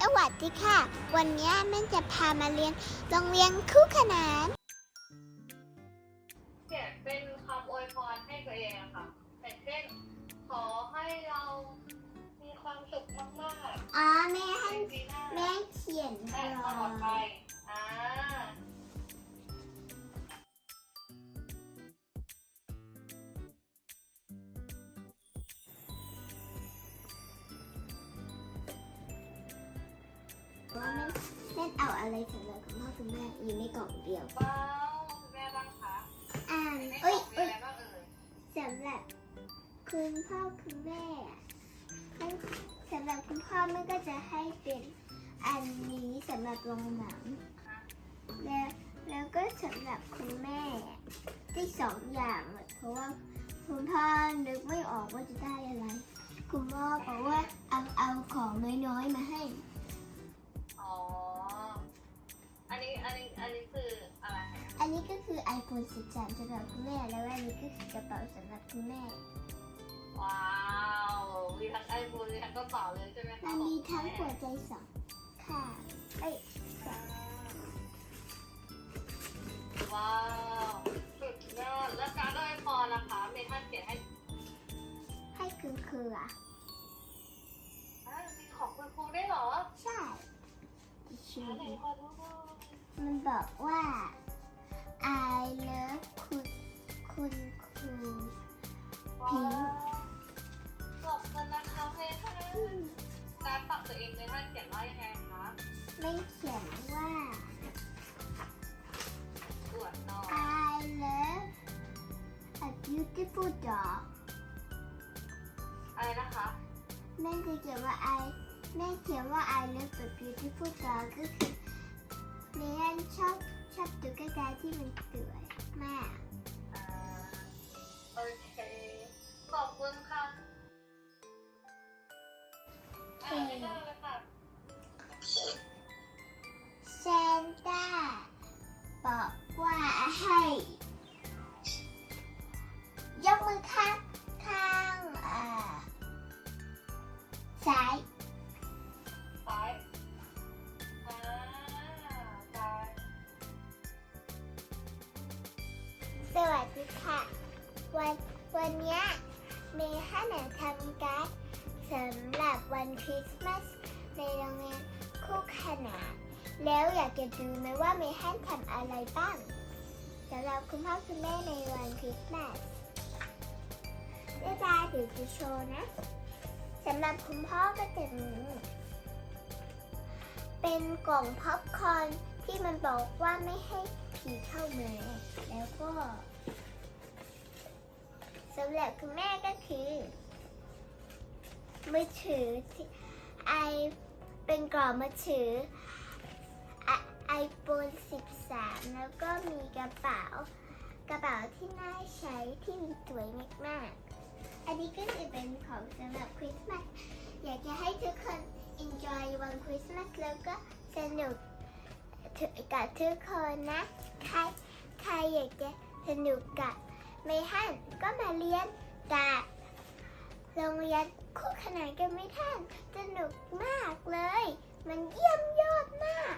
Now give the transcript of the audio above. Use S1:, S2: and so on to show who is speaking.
S1: สวัสดีค่ะ วันนี้แม่จะพามาเรียนโรงเรียนคู่ขนาน
S2: เขียนเป็นคำอวยพรให้ตัวเองอะค่ะอย่างเช่นขอให้เรามีความสุขมาก
S1: อ๋อแม่
S2: ๆ
S1: ให้
S2: ในปีหน้า
S1: แม่เขียนต
S2: และต
S1: ล
S2: ล
S1: อ
S2: อดไป
S1: แม่เอาอะไรสำหรับคุณพ่อคุณแม่อยู่ในกล่องเดียว
S2: ว้าวคุณแม่บ้างคะ
S1: อ่า
S2: ในกล่
S1: เอ้
S2: อยงมี
S1: เอ้
S2: อะ
S1: ย
S2: ไรบ้างเอ่ย
S1: สำหรับคุณพ่อคุณแม่อะให้สำหรับคุณพ่อแม่ก็จะให้เป็นอันนี้สำหรับโรงหนังแล้วแล้วก็สำหรับคุณแม่ที่สองอย่างอะเพราะว่าคุณพ่อนึกไม่ออกว่าจะได้อะไร คุณพ่อบอกว่าเอาเอาของน้อยๆมาให้
S2: อ๋ออั นนี้อันนี้อันนี้คืออะไรอะ
S1: อันนี้ก็คือ iPhone 13สำหรับคุณแม่ แล้วอันนี้ก็คือกระเป๋าสำหรับคุณแม่
S2: ว้าวมีทั้งไอโฟนมีทั้งกระเป๋าเลยใช่ไหมคะ
S1: มันมีทั้ง
S2: ของ
S1: หั
S2: แม่
S1: วใจสองค่ะ เอ้ยสอง
S2: ว้าวสุดยอดแล้วการได้พรล่ะคะเมทันเขียนให้
S1: ให้คือคืออะ
S2: อ่ามีของคุณครูได้วยเหรอ
S1: ใช่ชื่อ
S2: ไหนขอดูหน่อย
S1: มันบอกว่า I love คุณคุณครู
S2: ว้าวขอบคุณนะคะเมทันการปรับตัวเองเมทันเขียนว่ายังไงคะ
S1: ไม่เขียนว่า
S2: อวดหน่อย
S1: I love a beautiful dog
S2: อะไรนะคะ
S1: แม่จะเขียนว่า I แม่เขียนว่า I love a beautiful dog ก็คือ เมยันชอบชอบตุ๊กตาที่มันสวยมาก
S2: อ่าโอเค ขอบคุณค่ะอ่าไม่ได้เลยค่ะ
S1: ซานต้าบอกว่าให้ วัสดีค่ะ วันวันนี้เมย์ให้หนูทำการ์ดสำหรับวันคริสต์มาสในโรงเรียนคู่ขนานแล้วอยากจะดูไหมว่าเมย์ให้ทำอะไรบ้างสำหรับคุณพ่อคุณแม่ในวันคริสต์มาสเดี๋ยวจะเดี๋ยวจะโชว์นะสำหรับคุณพ่อก็จะมีเป็นกล่องพ็อปคอร์นที่มันบอกว่าไม่ให้ผีเข้ามาแล้วก็ สำหรับคุณแม่ก็คือมือถือที่ไอเป็นกล่องมือถือไอโฟน13 แล้วก็มีกระเป๋ากระเป๋าที่น่าใช้ที่มันสวยมากๆ อันนี้ก็จะเป็นของสำหรับคริสต์มาสอยากจะให้ทุกคน enjoy วันคริสต์มาสแล้วก็สนุกกับทุกคนนะ ใครใครอยากจะสนุกกับ เมทันก็มาเรียนกับโรงเรียนคู่ขนานกันไม่ท่านสนุกมากเลย มันเยี่ยมยอดมาก